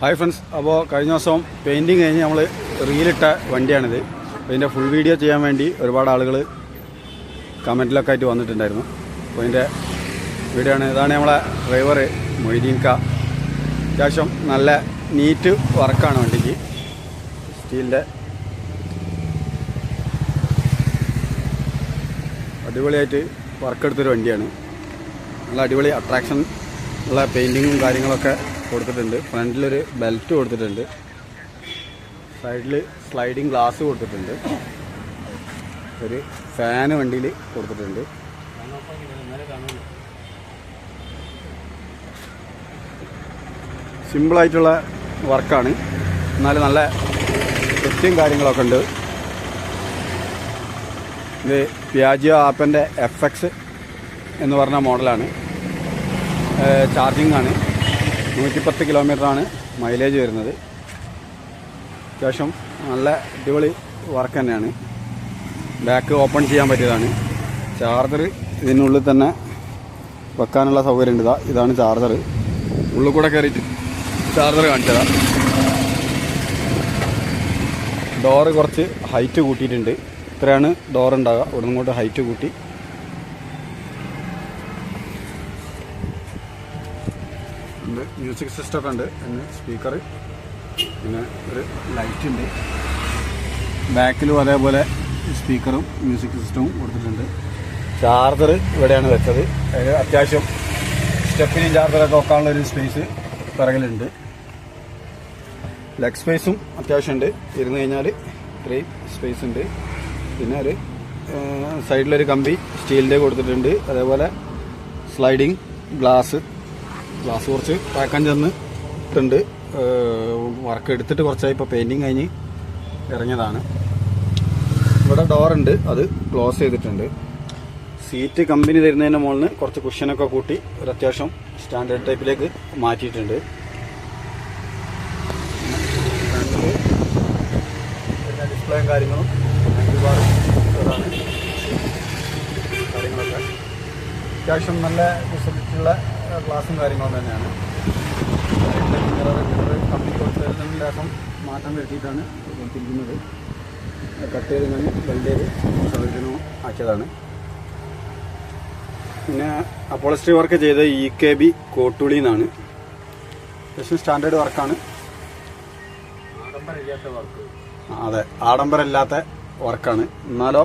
Hi friends അപ്പോൾ കഴിഞ്ഞ ദിവസം പെയിന്റിങ് കഴിഞ്ഞ് നമ്മൾ റീലിട്ട വണ്ടിയാണിത്. അപ്പോൾ ഇതിന്റെ ഫുൾ വീഡിയോ ചെയ്യാൻ വേണ്ടി ഒരുപാട് ആളുകൾ കമന്റിലൊക്കെ ആയിട്ട് വന്നിട്ടുണ്ടായിരുന്നു. അപ്പോൾ ഇതിന്റെ വീഡിയോ ആണ് ഇതാണ് നമ്മളെ ഡ്രൈവർ മൊയ്തീൻ ക. അത്യാവശ്യം നല്ല നീറ്റ് വർക്കാണ് വണ്ടിക്ക്. സ്റ്റീലിന്റെ അടിപൊളിയായിട്ട് വർക്ക് എടുത്തൊരു വണ്ടിയാണ്. നല്ല അടിപൊളി അട്രാക്ഷൻ ഉള്ള പെയിന്റിങ്ങും കാര്യങ്ങളൊക്കെ കൊടുത്തിട്ടുണ്ട്. ഫ്രണ്ടിലൊരു ബെൽറ്റ് കൊടുത്തിട്ടുണ്ട്. സൈഡിൽ സ്ലൈഡിങ് ഗ്ലാസ് കൊടുത്തിട്ടുണ്ട്. ഒരു ഫാന് വണ്ടിയിൽ കൊടുത്തിട്ടുണ്ട്. സിമ്പിളായിട്ടുള്ള വർക്കാണ് എന്നാലും നല്ല വൃത്തിയും കാര്യങ്ങളൊക്കെ ഉണ്ട്. ഇത് പിയാജിയോ ആപ്പന്റെ എഫ് എക്സ് എന്ന് പറഞ്ഞ മോഡലാണ് ചാർജിങ് ആണ്. നൂറ്റിപ്പത്ത് കിലോമീറ്ററാണ് മൈലേജ് വരുന്നത്. അത്യാവശ്യം നല്ല അടിപൊളി വർക്ക് തന്നെയാണ്. ബാക്ക് ഓപ്പൺ ചെയ്യാൻ പറ്റിയതാണ്. ചാർജർ ഇതിനുള്ളിൽ തന്നെ വെക്കാനുള്ള സൗകര്യം ഉണ്ട് ഇതാ ഇതാണ് ചാർജർ ഉള്ളിൽ കൂടെ കയറിയിട്ട് ചാർജർ കാണിച്ചതാണ് ഡോറ് കുറച്ച് ഹൈറ്റ് കൂട്ടിയിട്ടുണ്ട്. ഇത്രയാണ് ഡോർ ഉണ്ടാവുക. ഇവിടെ ഇങ്ങോട്ട് ഹൈറ്റ് കൂട്ടി. ഉണ്ട്. മ്യൂസിക് സിസ്റ്റം ഒക്കെ ഉണ്ട്. പിന്നെ സ്പീക്കർ പിന്നെ ഒരു ലൈറ്റ് ഉണ്ട്. ബാക്കിലും അതേപോലെ സ്പീക്കറും മ്യൂസിക് സിസ്റ്റവും കൊടുത്തിട്ടുണ്ട്. ചാർജർ ഇവിടെയാണ് വെച്ചത്. അതായത് അത്യാവശ്യം സ്റ്റെപ്പിനും ചാർജറൊക്കെ വെക്കാനുള്ള ഒരു സ്പേസ് പിറകിലുണ്ട്. ലെഗ് സ്പേസും അത്യാവശ്യമുണ്ട് ഇരുന്ന് കഴിഞ്ഞാൽ ഇത്രയും സ്പേസ് ഉണ്ട്. പിന്നെ ഒരു സൈഡിലൊരു കമ്പി സ്റ്റീലിന്റെ കൊടുത്തിട്ടുണ്ട്. അതേപോലെ സ്ലൈഡിങ് ഗ്ലാസ് ഗ്ലാസ് കുറച്ച് പാക്കാൻ ചെന്ന് ഇട്ടുണ്ട് വർക്ക് എടുത്തിട്ട് കുറച്ചായി ഇപ്പോൾ പെയിന്റിങ് കഴിഞ്ഞ് ഇറങ്ങിയതാണ്. ഇവിടെ ഡോറുണ്ട് അത് ക്ലോസ് ചെയ്തിട്ടുണ്ട്. സീറ്റ് കമ്പനി തരുന്നതിന്റെ മുകളിൽ കുറച്ച് കുഷനൊക്കെ കൂട്ടി ഒരു അത്യാവശ്യം സ്റ്റാൻഡേർഡ് ടൈപ്പിലേക്ക് മാറ്റിയിട്ടുണ്ട്. ഡിസ്പ്ലേയും കാര്യങ്ങളും ഒരുപാട് കാര്യങ്ങളൊക്കെ. അത്യാവശ്യം നല്ല ഫെസിലിറ്റിയുള്ള ക്ലാസ്സും കാര്യങ്ങളും തന്നെയാണ്. കമ്പനി കൊടുത്തതിൽ ലേശം മാറ്റം വരുത്തിയിട്ടാണ് കൊടുത്തിരിക്കുന്നത്. കട്ട് ചെയ്ത് ഞാൻ വെൽഡ് ചെയ്ത് സൗകര്യവും ആക്കിയതാണ്. പിന്നെ അപ്പോളസ്ട്രി വർക്ക് ചെയ്ത ഇ കെ ബി കോട്ടുളി എന്നാണ്. അത്യാവശ്യം സ്റ്റാൻഡേർഡ് വർക്കാണ് അതെ. ആഡംബരമില്ലാത്ത വർക്കാണ് എന്നാലോ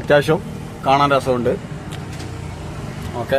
അത്യാവശ്യം കാണാൻ രസമുണ്ട്. Okay